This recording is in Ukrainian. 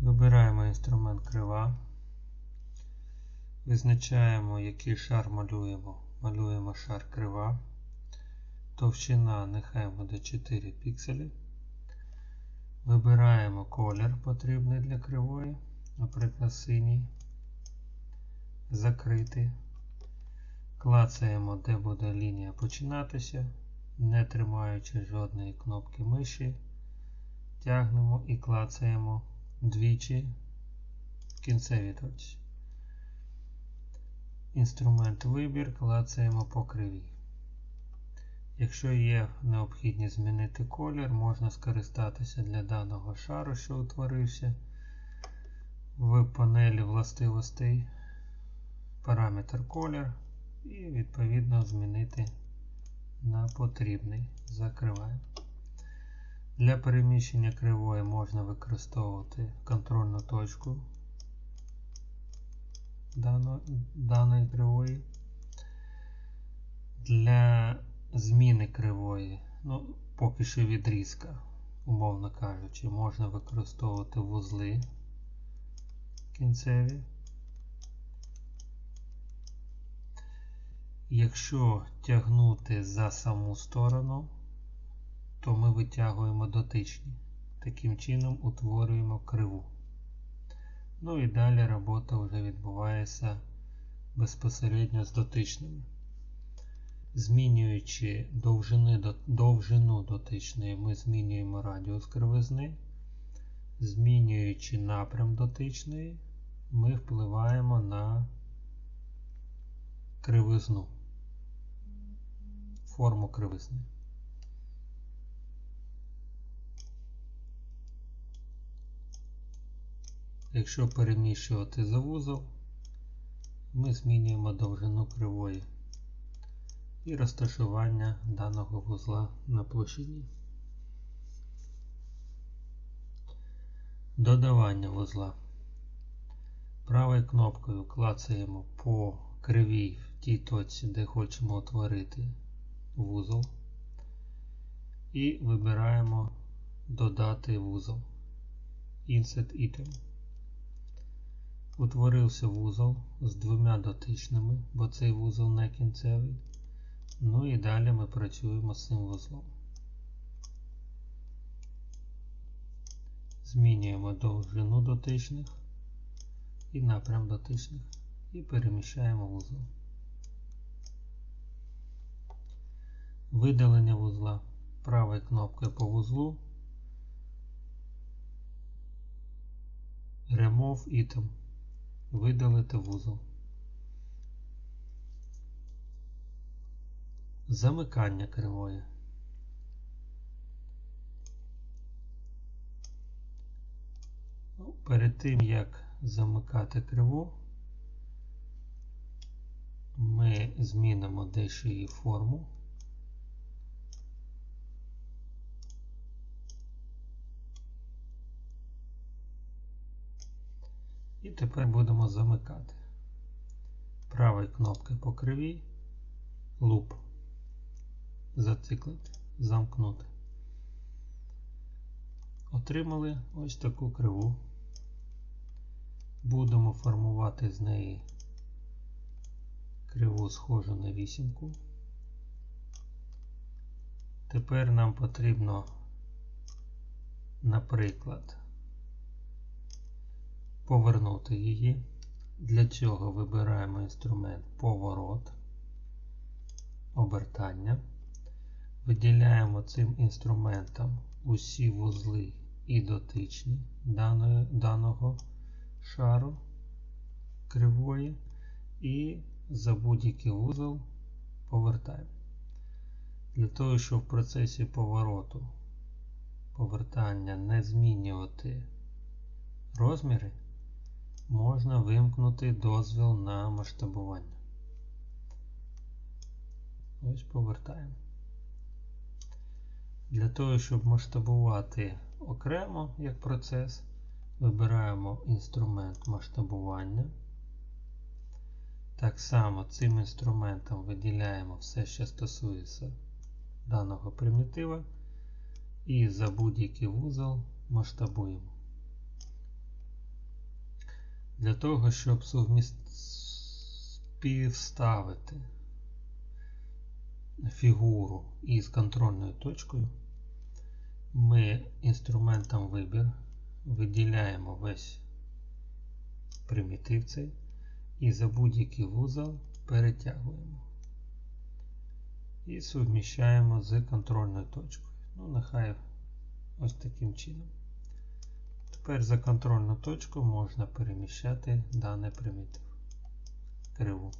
Вибираємо інструмент крива. Визначаємо, який шар малюємо. Малюємо шар крива. Товщина нехай буде 4 пікселі. Вибираємо колір потрібний для кривої, наприклад, синій. Закритий. Клацаємо, де буде лінія починатися, не тримаючи жодної кнопки миші. Тягнемо і клацаємо двічі в кінцевій точці. Інструмент вибір клацаємо по кривій. Якщо є необхідність змінити колір, можна скористатися для даного шару, що утворився в панелі властивостей параметр колір і відповідно змінити на потрібний. Закриваємо. Для переміщення кривої можна використовувати контрольну точку даної кривої. Для зміни кривої, ну, поки що відрізка, умовно кажучи, можна використовувати вузли кінцеві. Якщо тягнути за саму сторону, то ми витягуємо дотичні. Таким чином утворюємо криву. Ну і далі робота вже відбувається безпосередньо з дотичними. Змінюючи довжини, довжину дотичної, ми змінюємо радіус кривизни. Змінюючи напрям дотичної, ми впливаємо на кривизну, форму кривизни. Якщо переміщувати за вузол, ми змінюємо довжину кривої і розташування даного вузла на площині. Додавання вузла. Правою кнопкою клацаємо по кривій в тій точці, де хочемо утворити вузол. І вибираємо додати вузол. Insert Item. Утворився вузол з двома дотичними, бо цей вузол не кінцевий. Ну і далі ми працюємо з цим вузлом. Змінюємо довжину дотичних і напрям дотичних і переміщаємо вузол. Видалення вузла правою кнопкою по вузлу. Remove item. Видалити вузол. Замикання кривої. Ну, перед тим, як замикати криву, ми змінимо дещо її форму. І тепер будемо замикати. Правою кнопкою по кривій, луп зациклити, замкнути. Отримали ось таку криву. Будемо формувати з неї криву схожу на вісімку. Тепер нам потрібно, наприклад, повернути її. Для цього вибираємо інструмент поворот, обертання. Виділяємо цим інструментом усі вузли і дотичні даної, даного шару кривої і за будь-який вузол повертаємо. Для того, щоб в процесі повороту повертання не змінювати розміри, можна вимкнути дозвіл на масштабування. Ось повертаємо. Для того, щоб масштабувати окремо як процес, вибираємо інструмент масштабування. Так само цим інструментом виділяємо все, що стосується даного примітива, і за будь-який вузол масштабуємо. Для того, щоб співставити фігуру із контрольною точкою, ми інструментом вибір виділяємо весь примітив цей і за будь-який вузол перетягуємо. І суміщаємо з контрольною точкою. Ну, нехай ось таким чином. Тепер за контрольну точку можна переміщати даний примітив криву.